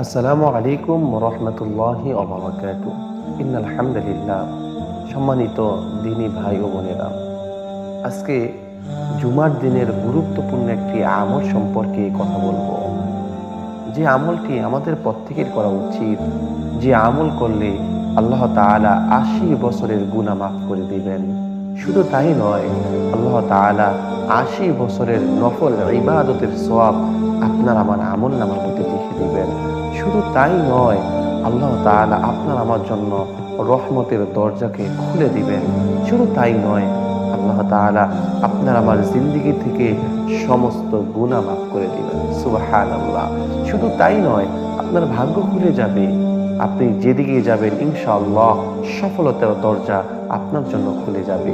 আসসালামু আলাইকুম রহমতুল্লাহি অবরাকাতু আলহামদুলিল্লাহ সম্মানিত দিনী ভাই ও বোনেরা, আজকে জুমার দিনের গুরুত্বপূর্ণ একটি আমল সম্পর্কে কথা বলব। যে আমলটি আমাদের প্রত্যেকের করা উচিত, যে আমল করলে আল্লাহ তাআলা আশি বছরের গুণা মাফ করে দিবেন। শুধু তাই নয়, আল্লাহ তাআলা আশি বছরের নফল ইবাদতের সওয়াব আপনার আমার আমল নামার মধ্যে লিখে শুধু তাই নয়, আল্লাহ তাআলা আপনার আমার জন্য রহমতের দরজাকে খুলে দিবেন। শুধু তাই নয়, আল্লাহ তাআলা আপনার আমার জিন্দিগি থেকে সমস্ত গুণা মাফ করে দিবেন। সুবাহান আল্লাহ শুধু তাই নয়, আপনার ভাগ্য খুলে যাবে। আপনি যেদিকে যাবেন, ইনশাআল্লাহ সফলতার দরজা আপনার জন্য খুলে যাবে।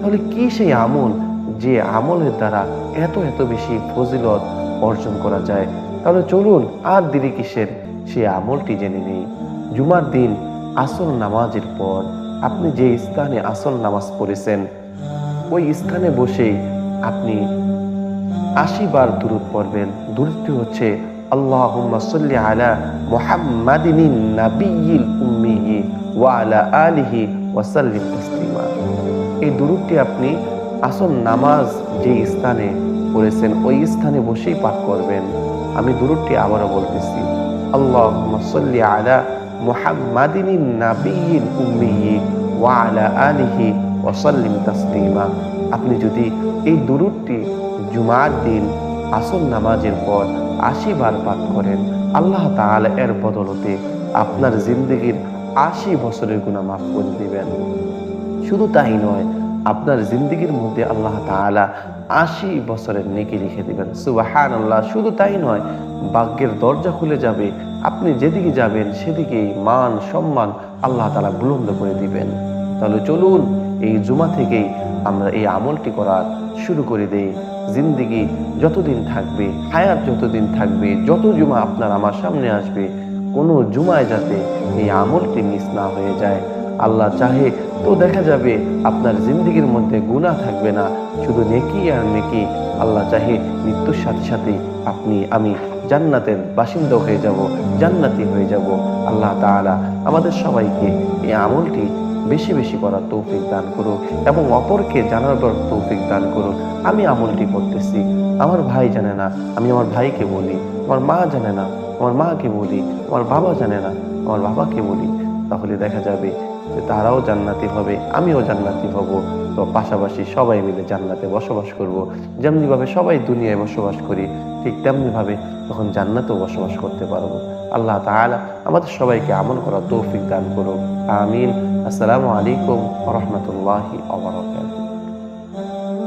তাহলে কি সেই আমল যে আমলের দ্বারা এত এত বেশি ফজিলত অর্জন করা যায়? তাহলে চলুন, আর দেরি কিসের? সেই আমলটি জেনে নেই। জুমার দিন আসল নামাজের পর আপনি যে স্থানে আসল নামাজ পড়েছেন, ওই স্থানে বসে আপনি আশি বার দূরত পড়বেন। দূরটি হচ্ছে, আল্লাহুম্মা সাল্লি আলা মুহাম্মাদিন নাবিয়্যিল উম্মি ওয়া আলা আলিহি ওয়া এই দূরটি আপনি আসল নামাজ যে স্থানে পড়েছেন, ওই স্থানে বসেই পাঠ করবেন। আমি দূরটি আবারও বলতেছি। আলা মুহাম্মাদিন নাবিয়্যিল উম্মি ওয়া আলা আলিহি ওয়া সাল্লিম তাসলিমা। আপনি যদি এই দুরুদটি জুমার দিন আসল নামাজের পর আশি বার পাঠ করেন, আল্লাহ তাআলা এর বদলতে আপনার জিন্দগির আশি বছরের গুণা মাফ করে দিবেন। শুধু তাই নয় আপনার জিন্দগির মধ্যে আল্লাহ তাআলা আশি বছরের নেকি লিখে দিবেন। সুবাহান আল্লাহ শুধু তাই নয়, ভাগ্যের দরজা খুলে যাবে, আপনি যেদিকে যাবেন সেদিকেই মান, সম্মান আল্লাহ তাআলা বুলন্দ করে দিবেন। তাহলে চলুন, এই জুমা থেকেই আমরা এই আমলটি করার শুরু করে দেই। জিন্দিগি যতদিন থাকবে, হায়াত যতদিন থাকবে, যত জুমা আপনার আমার সামনে আসবে, কোনো জুমায় যাতে এই আমলটি মিস না হয়ে যায়। আল্লাহ চাহে তো দেখা যাবে আপনার জিন্দিগির মধ্যে গুণা থাকবে না। শুধু নেকি আর নেকি আল্লাহ চাহে মৃত্যুর সাথে সাথে আপনি, আমি জান্নাতের বাসিন্দা হয়ে যাব, জান্নাতি হয়ে যাব। আল্লাহ তাআলা আমাদের সবাইকে এই আমলটি বেশি বেশি করার তৌফিক দান করুক এবং অপরকে জানার তৌফিক দান করুক। আমি আমলটি করতেছি। আমার ভাই জানে না, আমি আমার ভাইকে বলি। আমার মা জানে না, আমার মাকে বলি। আমার বাবা জানে না, আমার বাবাকে বলি। তাহলে দেখা যাবে যে তারাও জান্নাতি হবে, আমিও জান্নাতি হব। তো পাশাপাশি সবাই মিলে জান্নাতে বসবাস করব। যেমনিভাবে সবাই দুনিয়ায় বসবাস করি, ঠিক তেমনিভাবে তখন জান্নাতেও বসবাস করতে পারব। আল্লাহ তালা আমাদের সবাইকে আমল করার তৌফিক দান করুক। আমিন। আসসালামু আলাইকুম রহমতুল্লাহি আবরাকাতুহু